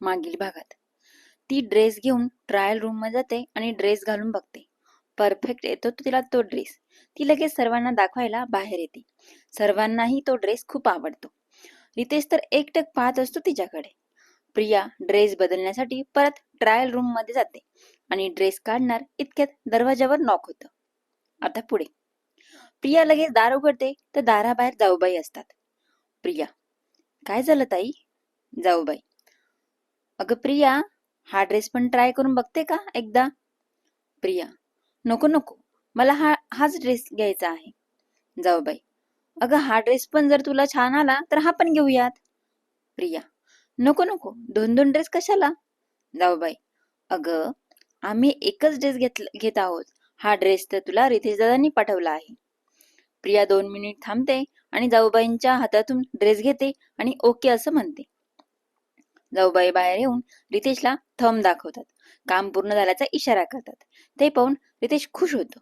मागील भागात. ती ड्रेस घेऊन ट्रायल रूममध्ये जाते आणि ड्रेस घालून बघते. परफेक्ट येतो तो तिला तो ड्रेस ती लगेच सर्वांना दाखवायला बाहेर येते. सर्वांनाही तो ड्रेस खूप आवडतो. रितेश तर एकटक पाहत असतो तिच्याकडे. प्रिया ड्रेस बदलण्यासाठी परत ट्रायल रूममध्ये जाते आणि ड्रेस काढणार इतक्यात दरवाजावर नॉक होतं. आता पुढे. प्रिया लगेच दार उघडते तर दाराबाहेर जाऊबाई असतात. प्रिया काय झालं ताई? जाऊबाई अगं प्रिया हा ड्रेस पण ट्राय करून बघते का एकदा? प्रिया नको नको. मला हा हाच ड्रेस घ्यायचा आहे. जाऊ बाई. अगं हा ड्रेस पण जर तुला छान आला तर हा पण घेऊयात. प्रिया नको नको. दोन दोन ड्रेस कशाला? जाऊ बाई. अगं आम्ही एकच ड्रेस घेत घेत आहोत. हा ड्रेस तर तुला रितेश दादांनी पाठवला आहे. प्रिया दोन मिनिट थांबते आणि जाऊबाईंच्या हातातून ड्रेस घेते आणि ओके असं म्हणते. जाऊबाई बाहेर येऊन रितेशला थंब दाखवतात. काम पूर्ण झाल्याचा इशारा करतात. ते पाहून रितेश खुश होतो.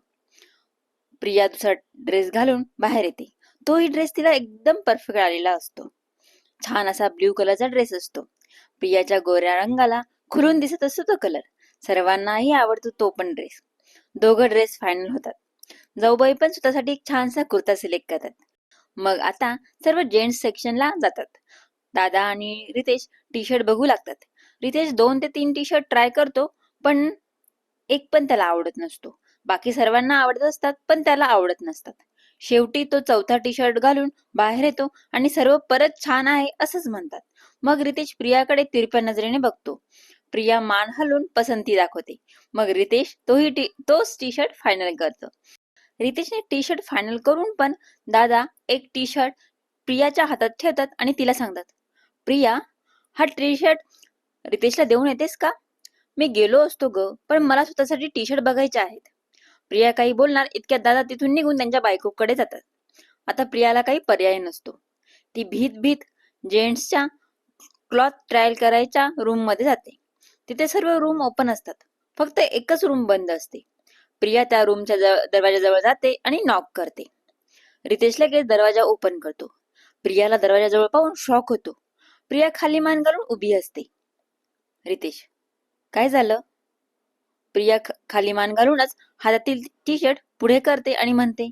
प्रिया दुसरा ड्रेस घालून बाहेर येते. तोही ड्रेस तिला एकदम परफेक्ट आलेला असतो. छान असा ब्ल्यू कलरचा ड्रेस असतो. प्रियाच्या गोऱ्या रंगाला खुलून दिसत असतो तो कलर सर्वांनाही आवडतो तो पण ड्रेस दोघं ड्रेस फायनल होतात. जाऊबाई पण स्वतःसाठी एक छानसा कुर्ता सिलेक्ट करतात. मग आता सर्व जेंट्स सेक्शनला जातात. दादा आणि रितेश टी शर्ट बघू लागतात. रितेश दोन ते तीन टी शर्ट ट्राय करतो पण एक पण त्याला आवडत नसतो. बाकी सर्वांना आवडत असतात पण त्याला आवडत नसतात. शेवटी तो चौथा टी शर्ट घालून बाहेर येतो आणि सर्व परत छान आहे असंच म्हणतात. मग रितेश प्रियाकडे तिरप्या नजरेने बघतो. प्रिया मान हलवून पसंती दाखवते. मग रितेश तोही टी तोच टी शर्ट फायनल करतो. रितेशने टी शर्ट फायनल करून पण दादा एक टी शर्ट प्रियाच्या हातात ठेवतात आणि तिला सांगतात प्रिया हा टी शर्ट रितेशला देऊन येतेस का? मी गेलो असतो ग पण मला स्वतःसाठी टी शर्ट बघायचे आहेत. प्रिया काही बोलणार इतक्या दादा तिथून निघून त्यांच्या बायकोकडे जातात. आता प्रियाला काही पर्याय नसतो. ती भीत भीत जेंट्सच्या क्लॉथ ट्रायल करायच्या रूममध्ये जाते. तिथे सर्व रूम ओपन असतात. फक्त एकच रूम बंद असते. प्रिया त्या रूमच्या दरवाजाजवळ जाते आणि नॉक करते. रितेश लगेच दरवाजा ओपन करतो. प्रियाला दरवाजाजवळ पाहून शॉक होतो. प्रिया खाली मान घालून उभी असते. रितेश काय झालं? प्रिया खाली मान घालूनच हातातील टी शर्ट पुढे करते आणि म्हणते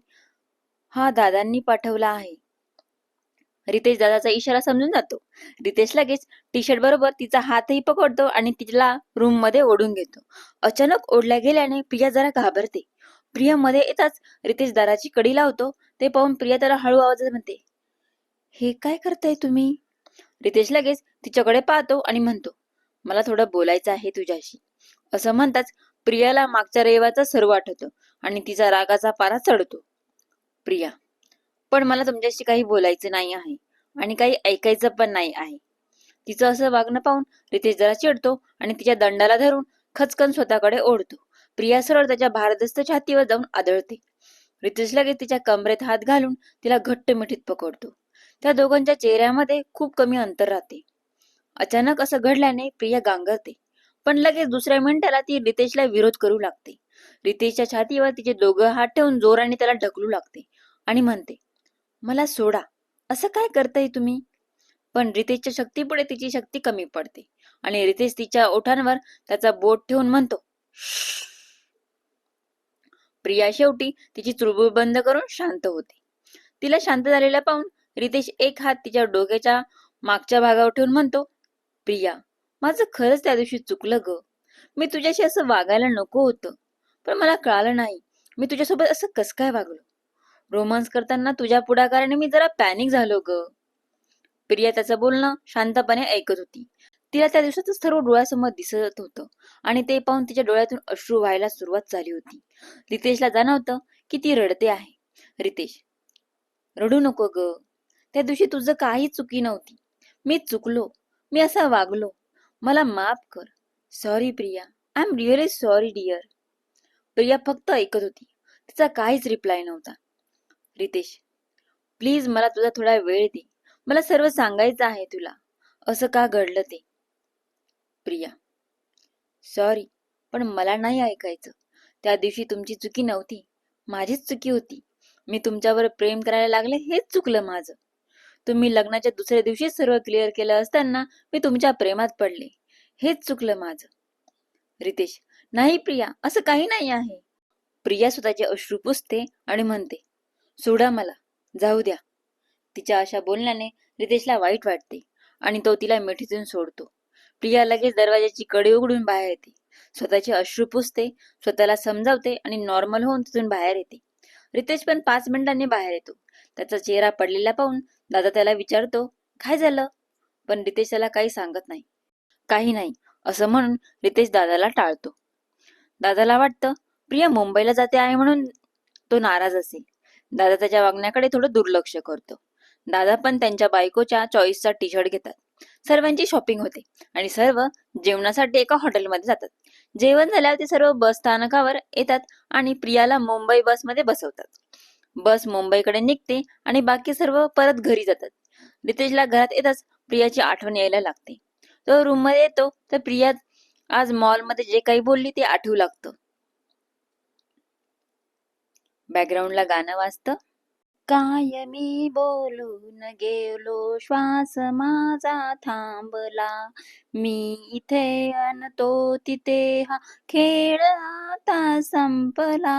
हा दादांनी पाठवला आहे. रितेश दादाचा इशारा समजून जातो. रितेश लगेच टी शर्ट बरोबर तिचा हातही पकडतो आणि तिला रूममध्ये ओढून घेतो. अचानक ओढल्या गेल्याने प्रिया जरा घाबरते. प्रिया मध्ये येताच रितेश दाराची कडी लावतो. ते पाहून प्रिया त्याला हळू आवाजात म्हणते हे काय करताय तुम्ही? रितेश लगेच तिच्याकडे पाहतो आणि म्हणतो मला थोडं बोलायचं आहे तुझ्याशी. असं म्हणताच प्रियाला मागच्या रविवारचा सर्व आठवतो आणि तिचा रागाचा पारा चढतो. प्रिया पण मला तुमच्याशी काही बोलायचं नाही आहे आणि काही ऐकायचं पण नाही आहे. तिचं असं वागणं पाहून रितेश जरा चिडतो आणि तिच्या दंडाला धरून खचकन स्वतःकडे ओढतो. प्रिया सरळ त्याच्या भारदस्त छातीवर जाऊन आदळते. रितेश लगेच तिच्या कमरेत हात घालून तिला घट्ट मिठीत पकडतो. त्या दोघांच्या चेहऱ्यामध्ये खूप कमी अंतर राहते. अचानक असं घडल्याने प्रिया गांगरते. पण लगेच दुसऱ्या मिनिटाला ती रितेशला विरोध करू लागते. रितेशच्या छातीवर तिचे दोघं हात ठेवून जोराने त्याला ढकलू लागते आणि म्हणते मला सोडा. असं काय करताय तुम्ही? पण रितेशच्या शक्तीपुढे तिची शक्ती कमी पडते आणि रितेश तिच्या ओठांवर त्याचा बोट ठेवून म्हणतो प्रिया शेवटी तिची चुळबुळ बंद करून शांत होते. तिला शांत झालेला पाहून रितेश एक हात तिच्या डोक्याच्या मागच्या भागावर ठेवून म्हणतो प्रिया माझं खरंच त्या दिवशी चुकलं ग. मी तुझ्याशी असं वागायला नको होतं. पण मला कळालं नाही मी तुझ्यासोबत असं कस काय वागलो? रोमांस करताना तुझ्या पुढाकाराने मी जरा पॅनिक झालो ग. प्रिया त्याचं बोलणं शांतपणे ऐकत होती. तिला त्या दिवसाचं सर्व डोळ्यासमोर दिसत होतं आणि ते पाहून तिच्या डोळ्यातून अश्रू व्हायला सुरुवात झाली होती. रितेशला जाणवतं की ती रडते आहे. रितेश रडू नको ग. त्या दिवशी तुझं काही चुकी नव्हती. मी चुकलो. मी असा वागलो. मला माफ कर. Sorry Priya. I am really sorry dear Priya फक्त ऐकत होती. तिचा काहीच रिप्लाय नव्हता. रितेश प्लीज मला तुझा थोडा वेळ दे. मला सर्व सांगायचं आहे तुला. असं का घडलं ते? प्रिया सॉरी पण मला नाही ऐकायचं. त्या दिवशी तुमची चुकी नव्हती. माझीच चुकी होती. मी तुमच्यावर प्रेम करायला लागले हेच चुकलं माझं. तुम्ही लग्नाच्या दुसऱ्या दिवशी सर्व क्लिअर केलं असताना मी तुमच्या प्रेमात पडले. हेच चुकलं माझं. रितेश नाही प्रिया असं काही नाही आहे. प्रिया स्वतःचे अश्रू पुसते आणि म्हणते सोडा मला जाऊ द्या. तिच्या अशा बोलण्याने रितेशला वाईट वाटते आणि तो तिला मिठीतून सोडतो. प्रिया लगेच दरवाजाची कडी उघडून बाहेर येते. स्वतःचे अश्रू पुसते स्वतःला समजावते आणि नॉर्मल होऊन तिथून बाहेर येते. रितेश पण पाच मिनिटांनी बाहेर येतो. त्याचा चेहरा पडलेला पाहून दादा त्याला विचारतो काय झालं? पण रितेश त्याला काही सांगत नाही. काही नाही असं म्हणून रितेश दादाला टाळतो. दादाला वाटतं प्रिया मुंबईला जाते आहे म्हणून तो नाराज असेल. दादा त्याच्या वागण्याकडे थोडं दुर्लक्ष करतो. दादा पण त्यांच्या बायकोच्या चॉईसचा टी शर्ट घेतात. सर्वांची शॉपिंग होते आणि सर्व जेवणासाठी एका हॉटेलमध्ये जातात. जेवण झाल्यावर ते सर्व बस स्थानकावर येतात आणि प्रियाला मुंबई बसमध्ये बसवतात. बस मुंबईकडे निघते आणि बाकी सर्व परत घरी जातात. रितेशला घरात येताच प्रियाची आठवण यायला लागते. तो रूममध्ये येतो तर प्रिया आज मॉलमध्ये जे काही बोलली ते आठवू लागतं. बॅकग्राऊंडला गाणं वाजतं. काय मी बोलून गेलो श्वास माझा थांबला. मी इथे अन तो तिथे हा खेळ आता संपला.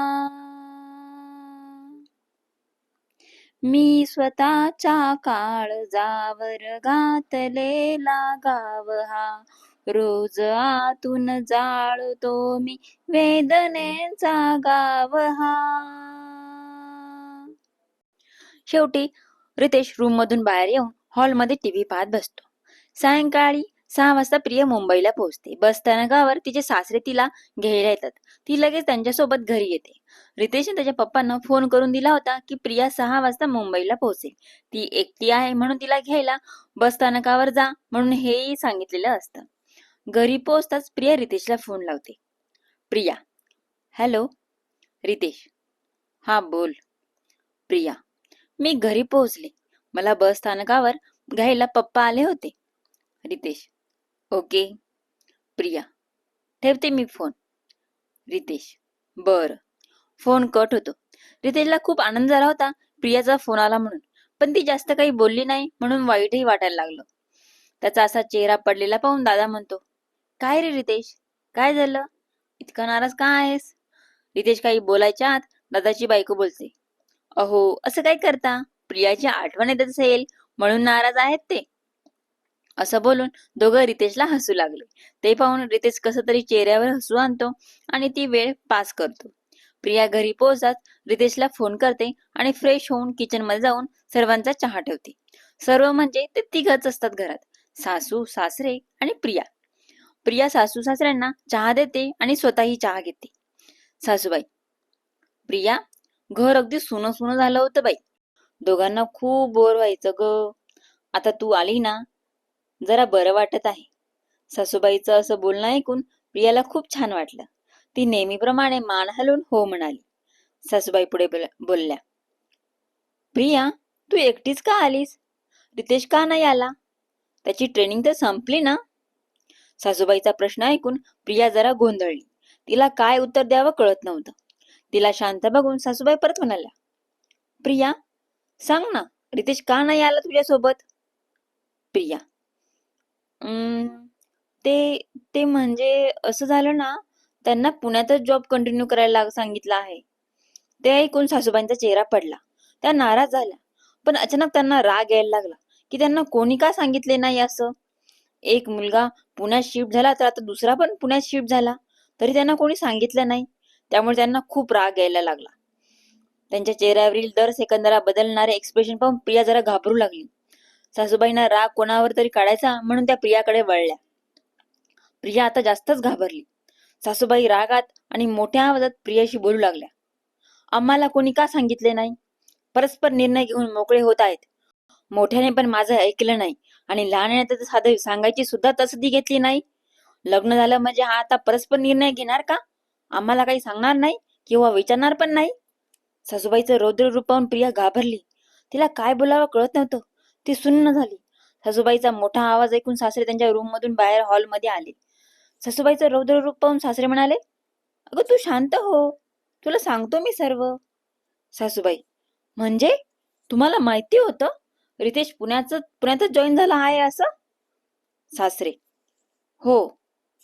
मी स्वतःच्या काळजावर घातलेला गाव हा. रोज आतून जाळतो मी वेदनेचा गाव हा. शेवटी रितेश रूम मधून बाहेर येऊन हॉलमध्ये टीव्ही पाहत बसतो. सायंकाळी सहा वाजता प्रिय मुंबईला पोहोचते. बस स्थानकावर तिचे सासरे तिला घ्यायला येतात. ती लगेच त्यांच्यासोबत घरी येते. रितेशने त्याच्या पप्पांना फोन करून दिला होता की प्रिया सहा वाजता मुंबईला पोहोचेल. ती एकटी आहे म्हणून तिला घ्यायला बस स्थानकावर जा म्हणून हेही सांगितलेलं असतं. घरी पोहोचताच प्रिया रितेशला फोन लावते. प्रिया हॅलो रितेश. हा बोल. प्रिया मी घरी पोहोचले. मला बस स्थानकावर घ्यायला पप्पा आले होते. रितेश ओके. प्रिया ठेवते मी फोन रितेश बर. फोन कट होतो. रितेशला खूप आनंद झाला होता प्रियाचा फोन आला म्हणून. पण ती जास्त काही बोलली नाही म्हणून वाईटही वाटायला लागलं. त्याचा असा चेहरा पडलेला पाहून दादा म्हणतो काय रे रितेश? काय झालं? इतका नाराज का आहेस? रितेश काही बोलायच्या आत दादाची बायको बोलते अहो असं काय करता? प्रियाची आठवण येत असेल म्हणून नाराज आहेत ते. असं बोलून दोघं रितेशला हसू लागले. ते पाहून रितेश कसं तरी चेहऱ्यावर हसू आणतो आणि ती वेळ पास करतो. प्रिया घरी पोहोचतात रितेशला फोन करते आणि फ्रेश होऊन किचनमध्ये जाऊन सर्वांचा चहा ठेवते. सर्व म्हणजे ते तिघच असतात घरात. सासू सासरे आणि प्रिया. प्रिया सासू सासऱ्यांना चहा देते आणि स्वतःही चहा घेते. सासूबाई प्रिया घर अगदी सुन सुन झालं होतं बाई. दोघांना खूप बोर व्हायचं ग. आता तू आली ना जरा बरं वाटत आहे. सासूबाईचं असं बोलणं ऐकून प्रियाला खूप छान वाटलं. ती नेहमीप्रमाणे मान हलवून हो म्हणाली. सासूबाई पुढे बोलल्या प्रिया तू एकटीच का आलीस? रितेश का नाही आला? त्याची ट्रेनिंग तर संपली ना? सासूबाईचा प्रश्न ऐकून प्रिया जरा गोंधळली. तिला काय उत्तर द्यावं कळत नव्हतं. तिला शांत बघून सासूबाई परत म्हणाल्या प्रिया सांग ना रितेश का नाही आला तुझ्यासोबत? प्रिया "अं, ते ते म्हणजे असं झालं ना त्यांना पुण्यातच जॉब कंटिन्यू करायला सांगितला सांगितलं आहे. ते ऐकून सासूबाईंचा चेहरा पडला. त्या नाराज झाल्या. पण अचानक त्यांना राग यायला लागला की त्यांना कोणी का सांगितले नाही असं? एक मुलगा पुण्यात शिफ्ट झाला तर आता दुसरा पण पुण्यात शिफ्ट झाला. तरी त्यांना कोणी सांगितलं नाही. त्यामुळे त्यांना खूप राग यायला लागला. त्यांच्या चेहऱ्यावरील दर सेकंदाला बदलणारे एक्सप्रेशन पाहून प्रिया जरा घाबरू लागली. सासूबाईंना राग कोणावर तरी काढायचा म्हणून त्या प्रियाकडे वळल्या. प्रिया आता जास्तच घाबरली. सासूबाई रागात आणि मोठ्या आवाजात प्रियाशी बोलू लागल्या. आम्हाला कोणी का सांगितले नाही? परस्पर निर्णय घेऊन मोकळे होत आहेत. मोठ्याने पण माझं ऐकलं नाही आणि लहानाने तर साधं सांगायची सुद्धा तसदी घेतली नाही. लग्न झालं म्हणजे हा आता परस्पर निर्णय घेणार का? आम्हाला काही सांगणार नाही किंवा विचारणार पण नाही? सासूबाईचं रौद्र रूप पाहून प्रिया घाबरली. तिला काय बोलावं कळत नव्हतं. ती सुन्न झाली. सासूबाईचा मोठा आवाज ऐकून सासरे त्यांच्या रूम मधून बाहेर हॉलमध्ये आले. सासूबाईचं रौद्र रूप पाहून सासरे म्हणाले अगं तू शांत हो. तुला सांगतो मी सर्व. सासूबाई म्हणजे? तुम्हाला माहिती होतं? रितेश पुण्याच पुण्यातच जॉईन झाला आहे असं? सासरे हो.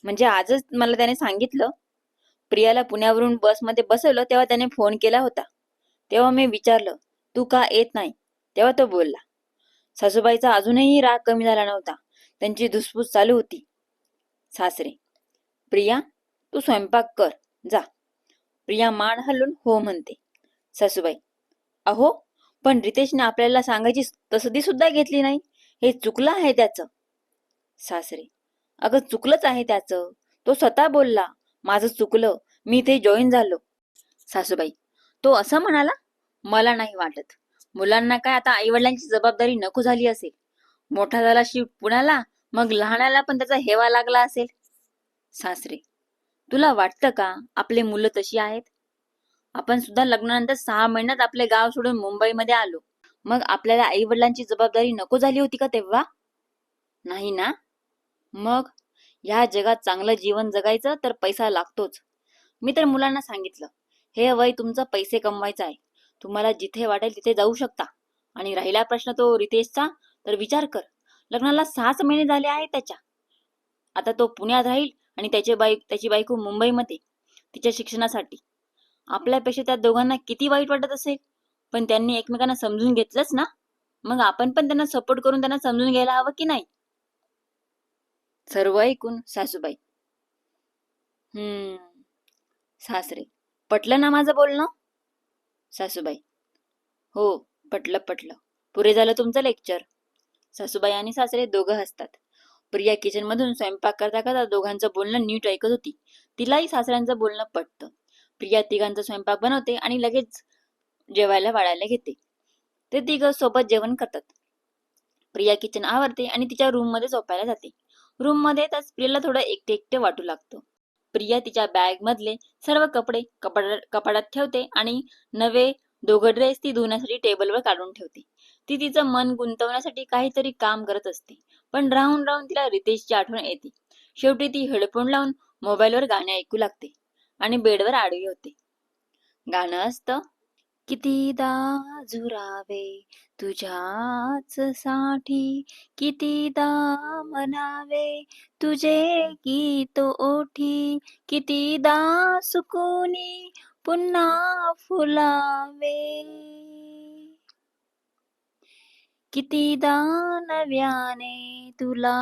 म्हणजे आजच मला त्याने सांगितलं. प्रियाला पुण्यावरून बसमध्ये बसवलं तेव्हा त्याने फोन केला होता. तेव्हा मी विचारलं तू का येत नाही? तेव्हा तो बोलला सासूबाईचा अजूनही राग कमी झाला नव्हता. त्यांची धुसफूस चालू होती. सासरे प्रिया तू स्वयंपाक कर जा. प्रिया मान हलून हो म्हणते. सासूबाई अहो पण रितेशने आपल्याला सांगायची तसदी सुद्धा घेतली नाही. हे चुकलं आहे त्याचं. सासरे अगं चुकलंच आहे त्याचं. तो स्वतः बोलला माझं चुकलं मी ते जॉईन झालो. सासूबाई तो असं म्हणाला? मला नाही वाटत. मुलांना काय आता आईवडिलांची जबाबदारी नको झाली असेल. मोठा झाला शिव पुण्याला मग लहानाला पण त्याचा हेवा लागला असेल. सासरे. तुला वाटतं का आपले मुलं तशी आहेत? आपण सुद्धा लग्नानंतर सहा महिन्यात आपले गाव सोडून मुंबईमध्ये आलो. मग आपल्याला आई वडिलांची जबाबदारी नको झाली होती का तेव्हा? नाही ना? मग? ह्या जगात चांगलं जीवन जगायचं तर पैसा लागतोच. मी तर मुलांना सांगितलं हे वय तुमचं पैसे कमवायचं आहे. तुम्हाला जिथे वाटेल तिथे जाऊ शकता. आणि राहिला प्रश्न तो रितेशचा तर विचार कर. लग्नाला सहाच महिने झाले आहे त्याच्या. आता तो पुण्यात राहील आणि त्याची बाई त्याची बायको मुंबईमध्ये तिच्या शिक्षणासाठी. आपल्यापेक्षा त्या दोघांना किती वाईट वाटत असेल? पण त्यांनी एकमेकांना समजून घेतलंच ना? मग आपण पण त्यांना सपोर्ट करून त्यांना समजून घ्यायला हवं की नाही? सर्व ऐकून सासूबाई. हम्म. सासरे पटलं ना माझं बोलणं? सासूबाई. हो पटलं पटलं. पुरे झालं तुमचं लेक्चर सासूबाई आणि सासरे दोघं हसतात. प्रिया किचन मधून स्वयंपाक करता करता दोघांचं बोलणं नीट ऐकत होती. तिलाही सासऱ्यांचं बोलणं पटतं. प्रिया तिघांचा स्वयंपाक बनवते आणि लगेच जेवायला वाढायला घेते. ते तिघं सोबत जेवण करतात. प्रिया किचन आवरते आणि तिच्या रूममध्ये झोपायला जाते. रूममध्ये येताच प्रियाला थोडं एकटे एकटे वाटू लागतं. प्रिया तिच्या बॅग मधले सर्व कपडे कपाडात ठेवते आणि नवे दोघं ड्रेस ती धुण्यासाठी टेबलवर काढून ठेवते. ती तिचं मन गुंतवण्यासाठी काहीतरी काम करत असते. पण राहून राहून तिला रितेशची आठवण येते. शेवटी ती हेडफोन लावून मोबाईलवर गाणे ऐकू लागते आणि बेडवर आडवी होते. गाणं असतं कितीदा झुरावे तुझ्याच साठी कितीदा म्हणावे तुझे गीत ओठी कितीदा सुकुनी पुन्हा फुलावे. कितीदा नव्याने तुला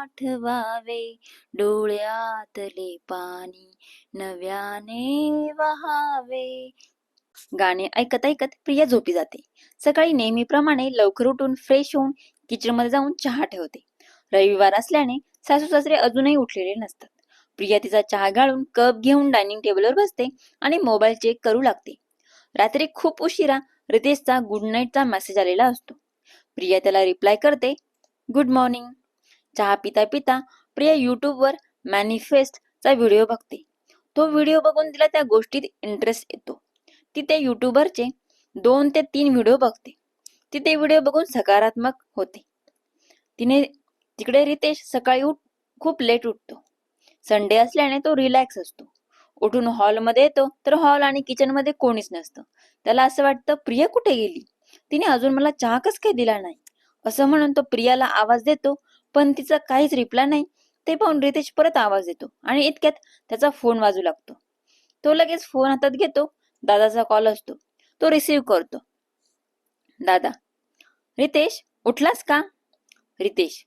आठवावे. डोळ्यातले पाणी नव्याने वहावे. गाणे ऐकत ऐकत प्रिया झोपी जाते. सकाळी नेहमीप्रमाणे लवकर उठून फ्रेश होऊन किचनमध्ये जाऊन चहा ठेवते. रविवार असल्याने सासू सासरे अजूनही उठलेले नसतात. प्रिया तिचा चहा गाळून कप घेऊन डायनिंग टेबलवर बसते आणि मोबाईल चेक करू लागते. रात्री खूप उशिरा रितेशचा गुड नाईटचा मेसेज आलेला असतो. प्रिया त्याला रिप्लाय करते. गुड मॉर्निंग चहा पिता पिता प्रिया युट्यूबवर मॅनिफेस्टचा व्हिडिओ बघते. तो व्हिडिओ बघून तिला त्या गोष्टीत इंटरेस्ट येतो. ती त्या युट्यूबरचे दोन ते तीन व्हिडिओ बघते. ती ते व्हिडिओ बघून सकारात्मक होते. तिने तिकडे रितेश सकाळी उठ खूप लेट उठतो. संडे असल्याने तो रिलॅक्स असतो. उठून हॉलमध्ये येतो तर हॉल आणि किचनमध्ये कोणीच नसतं. त्याला असं वाटतं प्रिया कुठे गेली? तिने अजून मला चहा कस काही दिला नाही. असं म्हणून तो प्रियाला आवाज देतो पण तिचा काहीच रिप्लाय नाही. ते पाहून रितेश परत आवाज देतो आणि इतक्यात त्याचा फोन वाजू लागतो. तो लगेच फोन हातात घेतो दादाचा कॉल असतो तो रिसीव्ह करतो. दादा रितेश उठलास का? रितेश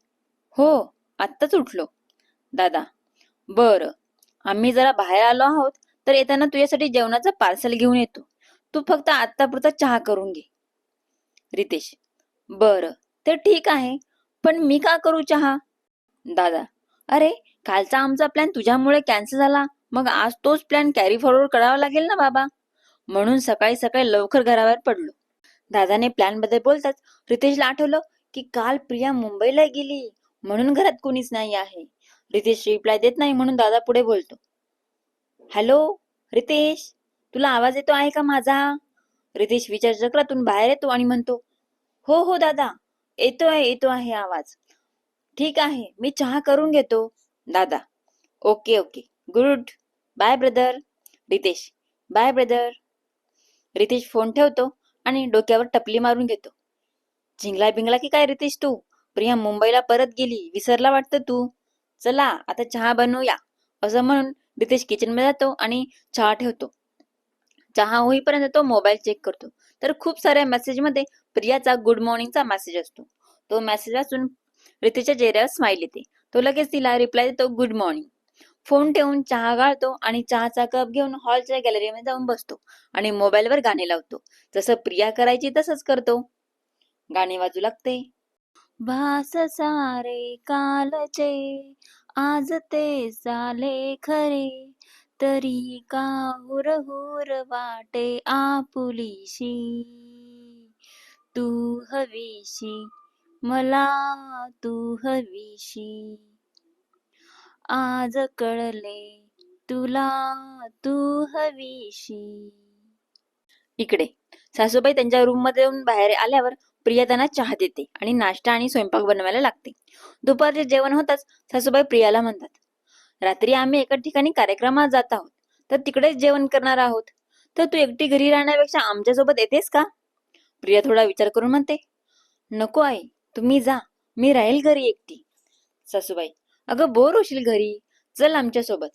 हो आत्ताच उठलो. दादा बर आम्ही जरा बाहेर आलो आहोत तर येताना तुझ्यासाठी जेवणाचं पार्सल घेऊन येतो. तू फक्त आत्तापुरता चहा करून घे. रितेश. बर ते ठीक आहे. पण मी का करू चहा? दादा. अरे कालचा आमचा प्लॅन तुझ्यामुळे कॅन्सल झाला. मग आज तोच प्लॅन कॅरी फॉरवर्ड करावा लागेल ना बाबा? म्हणून सकाळी सकाळी लवकर घराबाहेर पडलो. दादाने प्लॅनबद्दल बोलताच रितेशला आठवलं की काल प्रिया मुंबईला गेली. म्हणून घरात कोणीच नाही आहे. रितेश रिप्लाय देत नाही म्हणून दादा पुढे बोलतो. हॅलो रितेश तुला आवाज येतो आहे का माझा? रितेश विचार चक्रातून बाहेर येतो आणि म्हणतो हो हो दादा येतो आहे येतो आहे आवाज. ठीक आहे मी चहा करून घेतो. दादा. Okay okay. Good. Bye brother. Ritesh bye brother. Ritesh phone ठेवतो आणि डोक्यावर टपली मारून घेतो. जिंगला बिंगला की काय रितेश तू? प्रिया मुंबईला परत गेली. विसरला वाटतं तू? चला आता चहा बनवूया. असं म्हणून रितेश किचनमध्ये जातो आणि चहा ठेवतो. चहा होईपर्यंत तो मोबाईल चेक करतो. तर खूप साऱ्या मेसेजमध्ये प्रियाचा गुड मॉर्निंगचा मेसेज असतो. तो मेसेज असून रितेशच्या चेहऱ्यावर स्माइल येते. तो लगेच तिला रिप्लाय देतो गुड मॉर्निंग फोन ठेवून चहा गाळतो आणि चहाचा कप घेऊन हॉलच्या गॅलरीमध्ये जाऊन बसतो आणि मोबाईलवर गाणे लावतो. जसं प्रिया करायची तसंच करतो. गाणे वाजू लागते. भास सारे कालचे आज ते झाले खरे. तरी का हुर हुर वाटे आपुलीशी. तू हवीशी मला तू हवीशी. आज कळले तुला तू हवीशी. इकडे सासूबाई त्यांच्या रूममध्ये येऊन बाहेर आल्यावर प्रिया त्यांना चहा देते आणि नाश्ता आणि स्वयंपाक बनवायला लागते. दुपारचे जेवण होताच सासूबाई प्रियाला म्हणतात रात्री आम्ही एका ठिकाणी कार्यक्रमात जात आहोत. तर तिकडेच जेवण करणार आहोत. तर तू एकटी घरी राहण्यापेक्षा आमच्यासोबत येतेस का? प्रिया थोडा विचार करून म्हणते नको आई तुम्ही जा. मी राहील घरी एकटी. सासूबाई अगं बोर होशील घरी. चल आमच्यासोबत.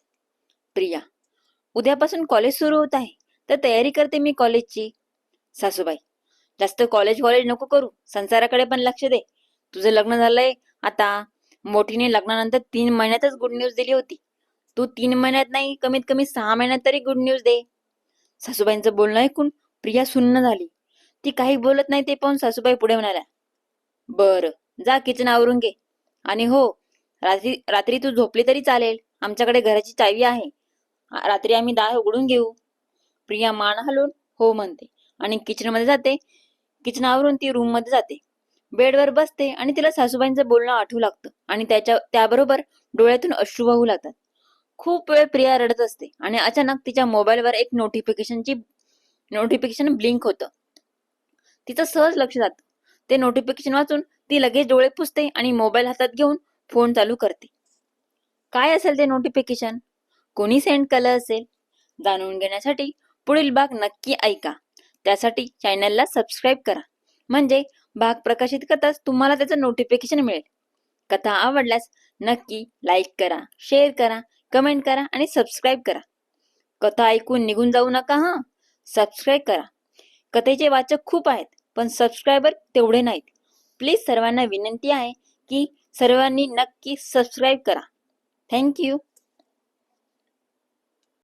प्रिया उद्यापासून कॉलेज सुरू होत आहे. तर तयारी करते मी कॉलेजची सासूबाई जास्त कॉलेज कॉलेज नको करू. संसाराकडे पण लक्ष दे. तुझं लग्न झालंय. आता मोठीने लग्नानंतर तीन महिन्यातच गुड न्यूज दिली होती. तू तीन महिन्यात नाही कमीत कमी सहा महिन्यात तरी गुड न्यूज दे. सासूबाईंचं बोलणं ऐकून प्रिया सुन्न झाली. ती काही बोलत नाही ते पाहून सासूबाई पुढे म्हणाल्या बर जा किचन आवरून घे. आणि हो रात्री रात्री तू झोपली तरी चालेल. आमच्याकडे घराची चावी आहे. रात्री आम्ही दार उघडून घेऊ. प्रिया मान हलवून हो म्हणते. आणि किचनमध्ये जाते. किचनावरून ती रूममध्ये जाते. बेडवर बसते आणि तिला सासूबाईंचं बोलणं आठवू लागतं आणि त्याच्या त्याबरोबर डोळ्यातून अश्रू वाहू लागतात. खूप वेळ प्रिया रडत असते आणि अचानक तिच्या मोबाईलवर एक नोटिफिकेशनची नोटिफिकेशन ब्लिंक होतं. तिचं सहज लक्ष जातं. ते नोटिफिकेशन वाचून ती लगेच डोळे पुसते आणि मोबाईल हातात घेऊन फोन चालू करते. काय असेल ते नोटिफिकेशन कोणी सेंड केलं असेल? जाणून घेण्यासाठी पुढील भाग नक्की ऐका. त्यासाठी चॅनलला सबस्क्राईब करा. म्हणजे भाग प्रकाशित करताच तुम्हाला त्याचं नोटिफिकेशन मिळेल. कथा आवडल्यास नक्की लाईक करा शेअर करा कमेंट करा आणि सबस्क्राईब करा. कथा ऐकून निघून जाऊ नका हां? सबस्क्राईब करा. कथेचे वाचक खूप आहेत पण सबस्क्रायबर तेवढे नाहीत. प्लीज सर्वांना विनंती आहे की सर्वांनी नक्की सबस्क्राईब करा. थँक्यू